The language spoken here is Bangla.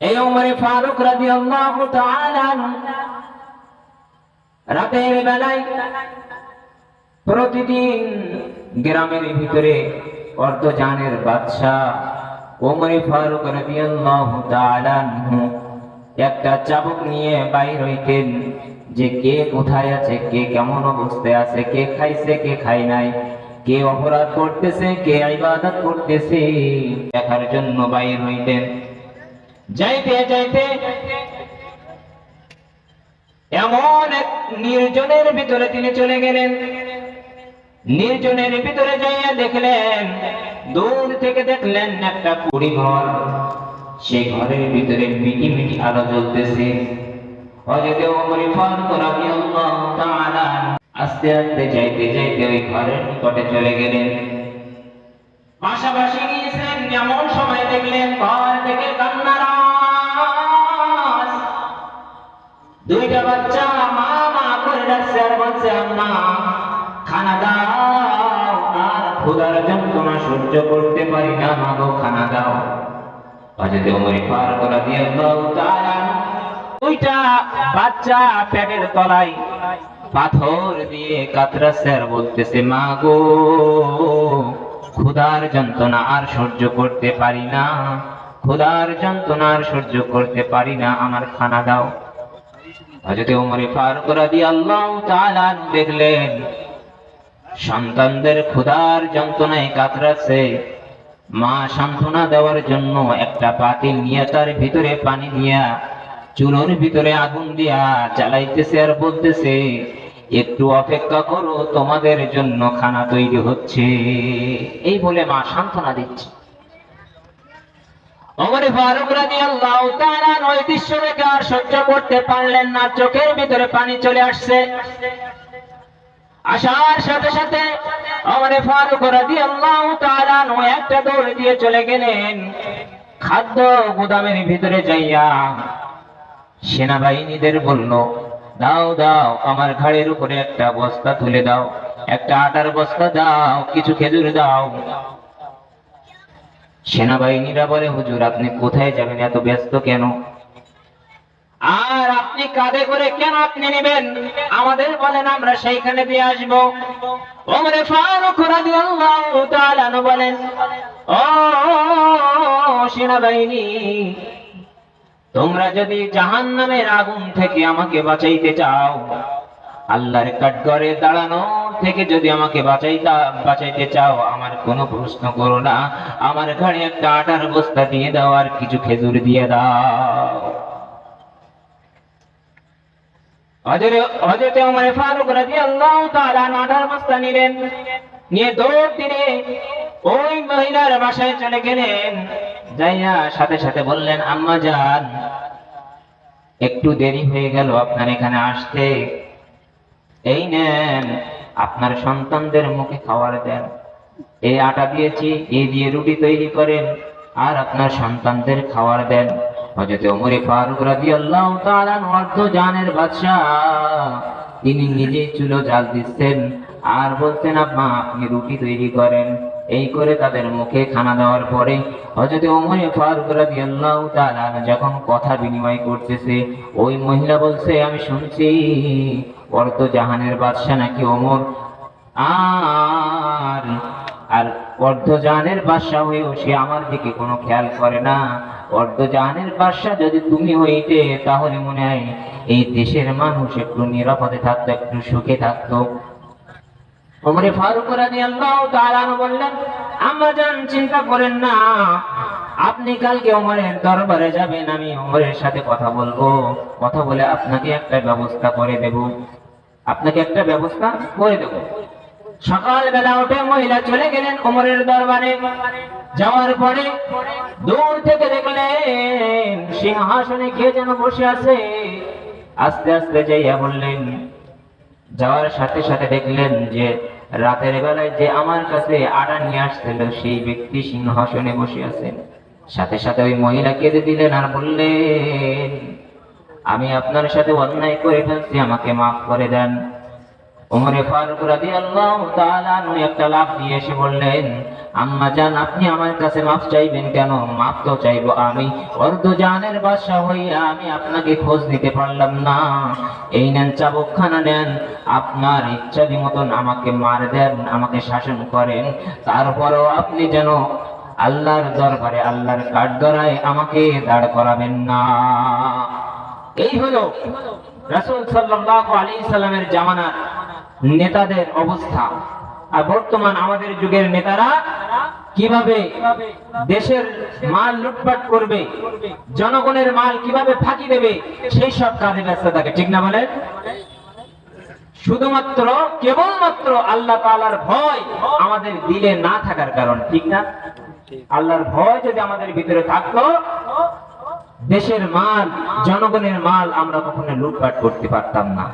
এই ওমরে ফারুক রাদিয়াল্লাহু তাআলা রাতের বেলায় প্রতিদিন গ্রামের ভিতরে অর্ধজানের বাদশাহ ওমরে ফারুক রাদিয়াল্লাহু তাআলা একটা চাবুক নিয়ে বাইর হইতেন যে কে কোথায় আছে, কে কেমন অবস্থায় আছে, কে খাইছে, কে খাই নাই, কে অপরাধ করতেছে, কে ইবাদত করতেছে, দেখার জন্য বাইর হইতেন। যাইতে যাইতে। এমন এক নির্জনের ভিতরে তিনি চলে গেলেন। নির্জনের ভিতরে যাইয়া দেখলেন, দূর থেকে দেখলেন একটা কুড়ি ঘর সেই ঘরের ভিতরে মিটি মিটি আলো জ্বলতেছে। আস্তে আস্তে যাইতে যাইতে ওই ঘরের নিকটে চলে গেলেন। পাশাপাশি গিয়েছেন এমন সময় দেখলেন, ঘর থেকে কান্নার দুইটা বাচ্চা, মা মা, করে ডাকছে আর বলছে, আম্মা, খানা দাও, আর ক্ষুধার যন্ত্রণা সহ্য করতে পারি না, মা গো, খানা দাও। হযরত ওমর ফারুক রাদিয়াল্লাহু তাআলা দুইটা বাচ্চা পেটের তলায় পাথর দিয়ে কাতরাচ্ছে আর বলতেছে, মা গো, ক্ষুধার যন্ত্রণা আর সহ্য করতে পারি না, ক্ষুধার যন্ত্রণা আর সহ্য করতে পারি না, আমার খানা দাও। হযরত ওমর ফারুক রাদিয়াল্লাহু তাআলা দেখলেন, সন্তানদের ক্ষুধার যন্ত্রণায় কাতরাচ্ছে। মা সান্ত্বনা দেওয়ার জন্য একটা পাতিল নিয়ে তার ভিতরে পানি দিয়া, চুলোর ভিতরে আগুন দিয়া জ্বালাইতেছে আর বলতেছে, একটু অপেক্ষা করো, তোমাদের জন্য খানা তৈরি হচ্ছে। এই বলে মা সান্ত্বনা দিচ্ছে। ওমর ফারুক রাদিয়াল্লাহু তাআলা ওই দৃশ্য দেখে আর সহ্য করতে পারলেন না। চোখের ভিতরে পানি চলে আসছে। আসার সাথে সাথে ওমর ফারুক রাদিয়াল্লাহু তাআলা একটা দৌড় দিয়ে চলে গেলেন। খাদ্য গুদামের ভিতরে যাইয়া সেনাবাহিনীদের বলল, দাও দাও, আমার ঘাড়ের উপরে একটা বস্তা তুলে দাও, একটা আটার বস্তা দাও, কিছু খেজুর দাও। সেনাবাহিনীরা বলে, হুজুর, আপনি কোথায় যাবেন? এত ব্যস্ত কেন? আর আপনি কাঁধে করে কেন আপনি নেবেন? আমাদের বলেন, আমরা সেইখানে দিয়ে আসব। ওমরে ফারুক রাদিয়াল্লাহু তাআলা বলেন, ও সেনাবাহিনী, তোমরা যদি জাহান্নামের আগুন থেকে আমাকে বাঁচাইতে চাও, আল্লাহর কাঠগড়ে দাঁড়ানো থেকে যদি আমাকে বাঁচাইতা, বাঁচাইতে চাও, আমার কোনো প্রশ্ন করো না। আমার ঘাড়ে একটা আটার বস্তা দিয়ে দাও আর কিছু খেজুর দিয়ে দাও। একটু দেরি হয়ে গেল, আপনার এখানে আসতে। এই নেন আপনার সন্তানদের মুখে খাবার দেন। এই আটা দিয়েছি, এ দিয়ে রুটি তৈরি করেন, আর আপনার সন্তানদের খাবার দেন। হজরত ওমরে ফারুক রাদিয়াল্লাহু তাআলা অর্ধ জানের বাদশাহ, তিনি নিজেই চুলো জাল দিচ্ছেন। আর বলছেন আম্মা আপনি রুটি তৈরি করেন। এই করে তাদের মুখে খানা দেওয়ার পরে হযরত ওমর ফারুক রাদিয়াল্লাহু তাআলা যখন কথা বিনিময় করতেছে, ওই মহিলা বলছে, আমি শুনছি অর্ধ জাহানের বাদশা নাকি ওমর। আর আর অর্ধ অর্ধজাহানের বাদশা হয়েও সে আমার দিকে কোনো খেয়াল করে না। অর্ধ অর্ধজাহানের বাদশা যদি তুমি হইতে, তাহলে মনে হয় এই দেশের মানুষ একটু নিরাপদে থাকতো, একটু সুখে থাকতো। ওমরে ফারুক রাদিয়াল্লাহু তাআলা বললেন, আম্মা জান, চিন্তা করেন না। আপনি কালকে ওমরের দরবারে যাবেন, আমি ওমরের সাথে কথা বলব। কথা বলে আপনাকে একটা ব্যবস্থা করে দেব। আপনাকে একটা ব্যবস্থা করে দেব। সকালবেলা উঠে মহিলা চলে গেলেন ওমরের দরবারে। যাওয়ার পরে দূর থেকে দেখলেন সিংহাসনে কে যেন বসে আছে। আস্তে আস্তে যাইয়া বললেন যাওয়ার সাথে সাথে দেখলেন যে রাতের বেলায় যে আমার কাছে আটা নিয়ে আসছিল, সেই ব্যক্তি সিংহাসনে বসে আছেন সাথে সাথে ওই মহিলা কেঁদে দিলেন আর বললেন, আমি আপনার সাথে অন্যায় করে ফেলছি, আমাকে মাফ করে দেন। ফারুক রাদিয়াল্লাহু তাআলা আনহু একটা লাভ দিয়ে এসে বললেন, আম্মা জান, আপনি আমার কাছে মাফ চাইবেন কেন? মাফ তো চাইব আমি। অর্ধজানের বাদশা হইয়া আমি আপনাকে খোঁজ পারলাম না। এই নেন চাবকখানা নেন। আপনার ইচ্ছা আমাকে মার দেন, আমাকে শাসন করেন। তারপরও আপনি যেন আল্লাহর দরবারে আল্লাহর কাঠগড়ায় আমাকে দাঁড় করাবেন না। এই হলো রাসূল সাল্লাল্লাহু আলাইহি সাল্লামের জামানার নেতাদের অবস্থা। আর বর্তমান আমাদের যুগের নেতারা কীভাবে দেশের মাল লুটপাট করবে, জনগণের মাল কীভাবে ফাঁকি দেবে, সেই সব কাজে ব্যস্ত থাকে, ঠিক না বলেন? শুধুমাত্র, কেবলমাত্র আল্লাহ তালার ভয় আমাদের দিলে না থাকার কারণ, ঠিক না? আল্লাহর ভয় যদি আমাদের ভিতরে থাকতো, দেশের মাল, জনগণের মাল আমরা কখনো লুটপাট করতে পারতাম না